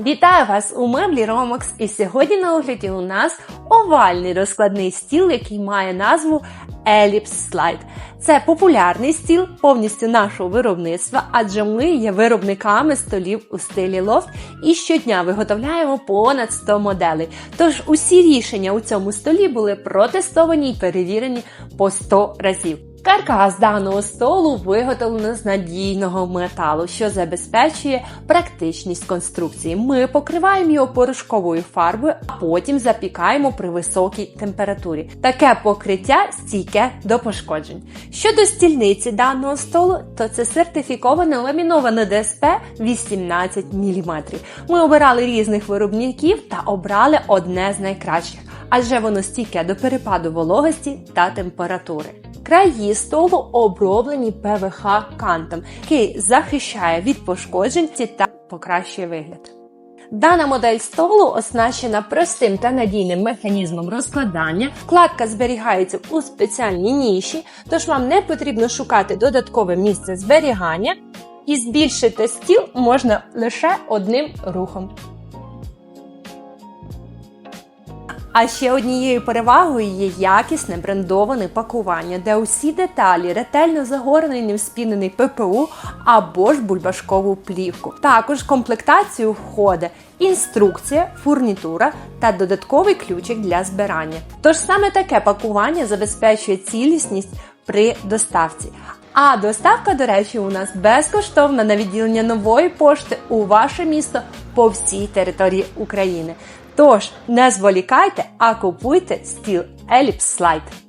Вітаю вас у меблі Romox і сьогодні на огляді у нас овальний розкладний стіл, який має назву Ellipse Slide. Це популярний стіл повністю нашого виробництва, адже ми є виробниками столів у стилі лофт і щодня виготовляємо понад 100 моделей. Тож усі рішення у цьому столі були протестовані і перевірені по 100 разів. Каркас даного столу виготовлено з надійного металу, що забезпечує практичність конструкції. Ми покриваємо його порошковою фарбою, а потім запікаємо при високій температурі. Таке покриття стійке до пошкоджень. Щодо стільниці даного столу, то це сертифіковане ламіноване ДСП 18 мм. Ми обирали різних виробників та обрали одне з найкращих, адже воно стійке до перепаду вологості та температури. Краї столу оброблені ПВХ кантом, який захищає від пошкоджень та покращує вигляд. Дана модель столу оснащена простим та надійним механізмом розкладання. Вкладка зберігається у спеціальній ніші, тож вам не потрібно шукати додаткове місце зберігання, і збільшити стіл можна лише одним рухом. А ще однією перевагою є якісне брендоване пакування, де усі деталі ретельно загорнені в спінений ППУ або ж бульбашкову плівку. Також комплектацію входить інструкція, фурнітура та додатковий ключик для збирання. Тож саме таке пакування забезпечує цілісність при доставці. А доставка, до речі, у нас безкоштовна на відділення нової пошти у ваше місто по всій території України. Тож не зволікайте, а купуйте стіл Еліпс Slide.